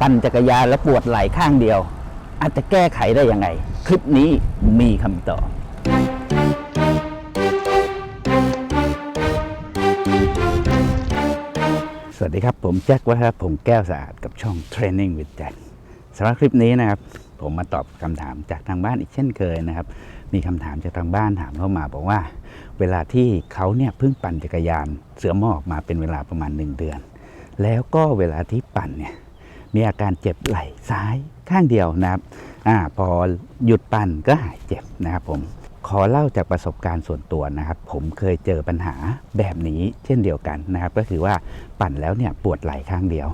ปั่นจักรยานแล้วปวดไหล่ข้างเดียว อาจจะแก้ไขได้ยังไง คลิปนี้มีคำตอบสวัสดีครับ ผมแจ็ควัฒนพงศ์แก้วสะอาดกับช่อง Training with Jack สำหรับคลิปนี้นะครับ ผมมาตอบคำถามจากทางบ้านอีกเช่นเคยนะครับ มีคำถามจากทางบ้านถามเข้ามาบอกว่า เวลาที่เขาเนี่ยเพิ่งปั่นจักรยาน เสือหมอกมาเป็นเวลาประมาณ 1 เดือน แล้วก็เวลาที่ปั่นเนี่ย มีอาการเจ็บไหล่ซ้ายข้างเดียวนะครับอ่าพอหยุดปั่นก็หายเจ็บนะครับผมขอเล่าจากประสบการณ์ส่วนตัวนะครับ ผมเคยเจอปัญหาแบบนี้เช่นเดียวกันนะครับ ก็คือว่าปั่นแล้วเนี่ยปวดไหล่ข้างเดียว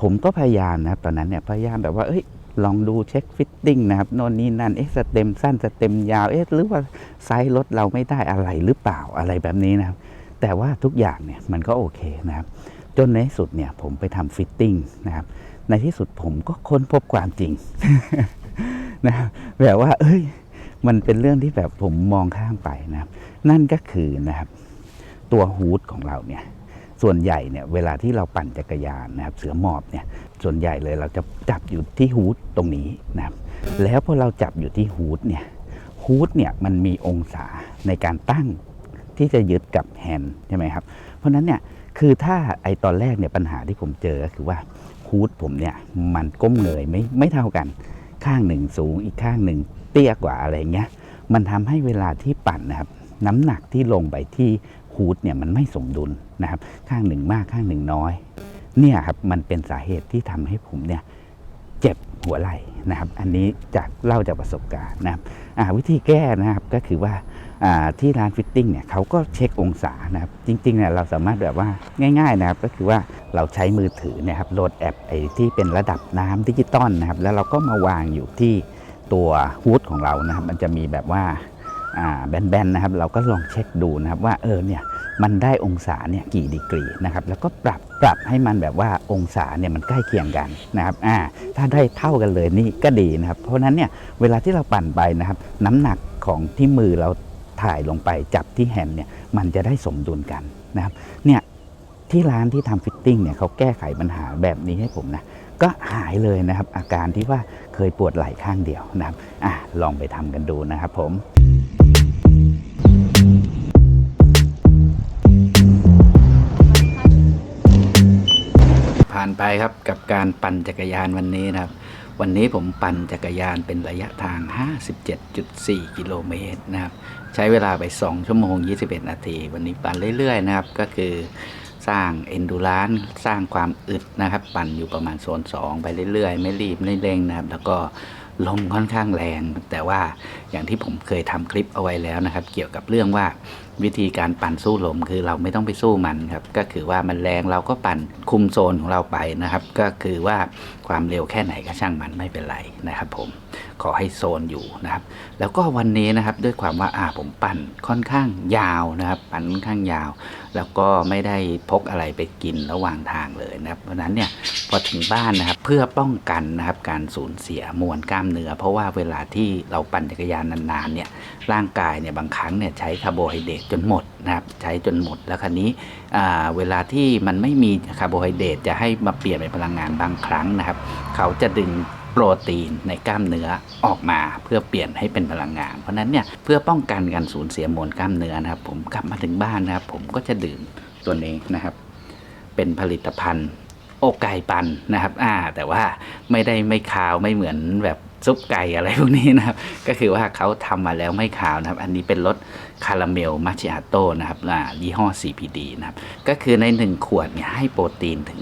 ผมก็พยายามนะครับตอนนั้นเนี่ยพยายามแบบว่าเอ้ยลองดูเช็คฟิตติ้งนะครับโน่นนี่นั่นเอ๊ะสเต็มสั้นสเต็มยาวเอ๊ะหรือว่าไซส์รถเราไม่ได้อะไรหรือเปล่าอะไรแบบนี้นะครับ แต่ว่าทุกอย่างเนี่ยมันก็โอเคนะครับ จนในที่สุดเนี่ยผมไปทำฟิตติ้งนะครับ ในที่สุดผมก็ค้นพบความจริงนะครับแบบว่า เอ้ย มันเป็นเรื่องที่แบบผมมองข้ามไปนะครับ นั่นก็คือนะครับ ตัวฮูดของเราเนี่ย ส่วนใหญ่เนี่ย เวลาที่เราปั่นจักรยานนะครับ เสือหมอบเนี่ย ส่วนใหญ่เลยเราจะจับอยู่ที่ฮูดตรงนี้นะครับ แล้วพอเราจับอยู่ที่ฮูดเนี่ยฮูดเนี่ยมันมีองศาในการตั้งที่จะยึดกับแฮนด์ใช่ไหมครับ เพราะนั้นเนี่ย คือถ้าไอตอนแรกเนี่ยปัญหาที่ผมเจอก็คือว่าฮูดผมเนี่ยมันก้มเงยไม่ไม่เท่ากัน ข้างหนึ่งสูงอีกข้างหนึ่งเตี้ยกว่าอะไรเงี้ยมันทำให้เวลาที่ปั่นนะครับน้ำหนักที่ลงไปที่ฮูดเนี่ยมันไม่สมดุลนะครับ ข้างหนึ่งมากข้างหนึ่งน้อย เนี่ยครับมันเป็นสาเหตุที่ทำให้ผมเนี่ย เจ็บหัวไหล่นะครับ อันนี้จากเล่าจากประสบการณ์นะครับวิธีแก้นะครับก็คือว่าที่ร้านฟิตติ้งเนี่ยเขาก็เช็คองศานะครับ จริงๆเนี่ยเราสามารถแบบว่าง่าย ๆนะครับ ก็คือว่าเราใช้มือถือเนะครับโหลดแอปไอ้ที่เป็นระดับน้ำดิจิตอลนะครับ แล้วเราก็มาวางอยู่ที่ตัวฮูดของเรานะครับ มันจะมีแบบว่าแบนๆนะครับ เราก็ลองเช็คดูนะครับว่าเออเนี่ย มันได้องศาเนี่ยกี่ดีกรีนะครับแล้วก็ปรับปรับให้มันแบบว่าองศาเนี่ยมันใกล้เคียงกันนะครับอ่าถ้าได้เท่ากันเลยนี่ก็ดีนะครับ เพราะฉะนั้นเนี่ยเวลาที่เราปั่นไปนะครับ น้ำหนักของที่มือเราถ่ายลงไปจับที่แฮนด์เนี่ยมันจะได้สมดุลกันนะครับเนี่ยที่ร้านที่ทำฟิตติ้งเนี่ยเขาแก้ไขปัญหาแบบนี้ให้ผมนะก็หายเลยนะครับ อาการที่ว่าเคยปวดไหล่ข้างเดียวนะครับอ่าลองไปทำกันดูนะครับผมานไปครับกับการปั่นจักรยานวันนี้นะครับ วันนี้ผมปั่นจักรยานเป็นระยะทาง 57.4 กิโลเมตรนะครับ ใช้เวลาไป 2 ชั่วโมง 21 นาที วันนี้ปั่นเรื่อย ๆ นะครับ ก็คือสร้างเอนดูรานสร้างความอึดนะครับ ปั่นอยู่ประมาณโซน 2 ไปเรื่อยๆ ไม่รีบไม่เร่งนะครับ แล้วก็ลมค่อนข้างแรง แต่ว่าอย่างที่ผมเคยทำคลิปเอาไว้แล้วนะครับ เกี่ยวกับเรื่องว่า วิธีการปั่นสู้ลมคือเราไม่ต้องไปสู้มันครับก็คือว่ามันแรงเราก็ปั่นคุมโซนของเราไปนะครับ ก็คือว่าความเร็วแค่ไหนก็ช่างมันไม่เป็นไรนะครับผมขอให้โซนอยู่นะครับ แล้วก็วันนี้นะครับด้วยความว่าอ่าผมปั่นค่อนข้างยาวนะครับ ปั่นค่อนข้างยาว แล้วก็ไม่ได้พกอะไรไปกินระหว่างทางเลยนะครับเพราะฉะนั้นเนี่ยพอถึงบ้านนะครับเพื่อป้องกันนะครับการสูญเสียมวลกล้ามเนื้อเพราะว่าเวลาที่เราปั่นจักรยานนานๆเนี่ยร่างกายเนี่ยบางครั้งเนี่ยใช้คาร์โบไฮเดรตจนหมดนะครับใช้จนหมดแล้วคราวนี้เวลาที่มันไม่มีคาร์โบไฮเดรตจะให้มาเปลี่ยนเป็นพลังงานบางครั้งนะครับ เขาจะดึงโปรตีนในกล้ามเนื้อออกมาเพื่อเปลี่ยนให้เป็นพลังงาน เพราะนั้นเนี่ยเพื่อป้องกันการสูญเสียมวลกล้ามเนื้อนะครับ ผมกลับมาถึงบ้านนะครับ ผมก็จะดื่มตัวนี้นะครับ เป็นผลิตภัณฑ์โอไก่ปันนะครับ อ่า แต่ว่าไม่ได้ไม่คาวไม่เหมือนแบบ ซุปไก่อะไรพวกนี้นะครับ ก็คือว่าเขาทำมาแล้วไม่คาวนะครับ อันนี้เป็นรสคาราเมลมัชชิอาโต้นะครับอ่ายี่ห้อ CPD นะครับ ก็คือใน 1 ขวดเนี่ยให้โปรตีนถึง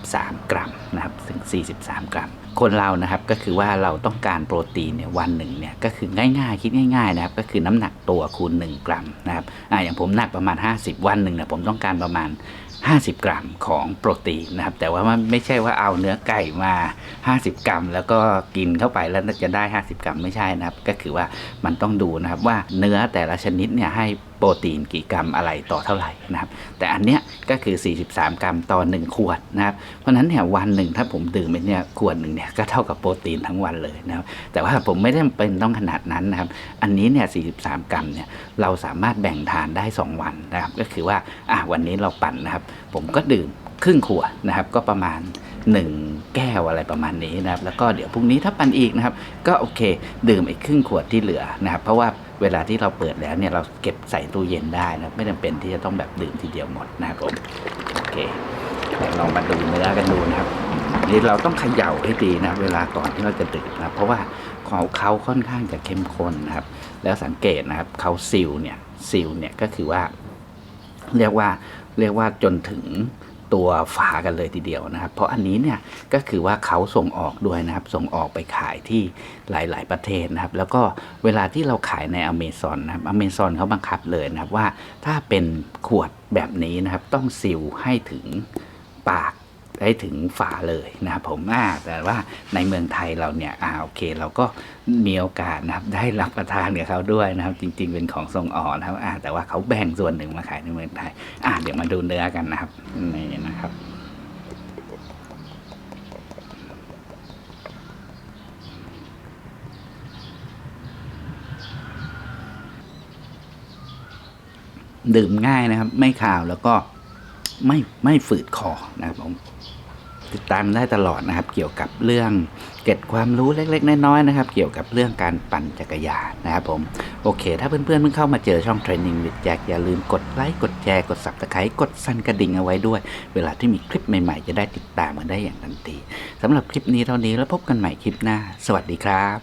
43 กรัมนะครับ ถึง 43 กรัม คนเรานะครับก็คือว่าเราต้องการโปรตีนเนี่ยวันหนึ่งเนี่ยก็คือง่ายๆ คิดง่ายๆนะครับ ก็คือน้ำหนักตัวคูณ 1 กรัมนะครับ อ่าอย่างผมหนักประมาณ 50 วันหนึ่งเนี่ยผมต้องการประมาณ 50 กรัมของโปรตีนนะครับ แต่ว่ามันไม่ใช่ว่าเอาเนื้อไก่มา 50 กรัม แล้วก็กินเข้าไปแล้วจะได้ 50 กรัมไม่ใช่นะครับ ก็คือว่ามันต้องดูนะครับว่าเนื้อแต่ละชนิดเนี่ยให้ โปรตีนกี่กรัมอะไรต่อเท่าไหร่นะครับ แต่อันเนี้ยก็คือ 43 กรัมต่อ 1 ขวดนะครับ เพราะฉะนั้นเนี่ยวันหนึ่งถ้าผมดื่มไปเนี่ยขวดหนึ่งเนี่ยก็เท่ากับโปรตีนทั้งวันเลยนะครับ แต่ว่าผมไม่ได้เป็นต้องขนาดนั้นนะครับ อันนี้เนี่ย 43 กรัมเนี่ยเราสามารถแบ่งทานได้ 2 วันนะครับ ก็คือว่าอะวันนี้เราปั่นนะครับ ผมก็ดื่มครึ่งขวดนะครับก็ประมาณ 1 แก้วอะไรประมาณนี้นะครับ แล้วก็เดี๋ยวพรุ่งนี้ถ้าปั่นอีกนะครับ ก็โอเค ดื่มอีกครึ่งขวดที่เหลือนะครับ เพราะว่า เวลาที่เราเปิดแล้วเนี่ยเราเก็บใส่ตู้เย็นได้นะไม่จำเป็นที่จะต้องแบบดื่มทีเดียวหมดนะครับผมโอเคเดี๋ยวลองมาดูเนื้อกันดูนะครับนี่เราต้องเขย่าให้ดีนะเวลาก่อนที่เราจะดื่มนะเพราะว่าของเขาค่อนข้างจะเข้มข้นนะครับ แล้วสังเกตนะครับเขาซิลเนี่ยซิลเนี่ยก็คือว่า เรียกว่าเรียกว่าจนถึง ตัวฝากันเลยทีเดียวนะครับ เพราะอันนี้เนี่ยก็คือว่าเขาส่งออกด้วยนะครับ ส่งออกไปขายที่หลาย ๆ ประเทศนะครับ แล้วก็เวลาที่เราขายในอเมซอนนะครับอเมซอนเขาบังคับเลยนะครับว่าถ้าเป็นขวดแบบนี้นะครับ ต้องซิลให้ถึงปาก ให้ถึงฝาเลยนะครับผมอ่าแต่ว่าในเมืองไทยเราเนี่ยอ่าโอเค เราก็มีโอกาสนะครับได้รับประทานกับเขาด้วยนะครับ จริง ๆ เป็นของส่งออกนะครับอ่าแต่ว่าเขาแบ่งส่วนหนึ่งมาขายในเมืองไทยอ่าเดี๋ยวมาดูเนื้อกันนะครับนี่นะครับดื่มง่ายนะครับ ไม่ขาวแล้วก็ไม่ไม่ฝืดคอนะครับผม ติดตามได้ตลอดนะครับ เกี่ยวกับเรื่องเก็บความรู้เล็ก ๆ น้อยๆนะครับ เกี่ยวกับเรื่องการปั่นจักรยานนะครับผมโอเค ถ้าเพื่อนๆเพิ่งเข้ามาเจอช่อง Training with Jack อย่าลืมกดไลค์กดแชร์กด Subscribe กดสั่นกระดิ่งเอาไว้ด้วย เวลาที่มีคลิปใหม่ๆ จะได้ติดตามกันได้อย่างทันทีสำหรับคลิปนี้เท่านี้แล้วพบกันใหม่คลิปหน้า สวัสดีครับ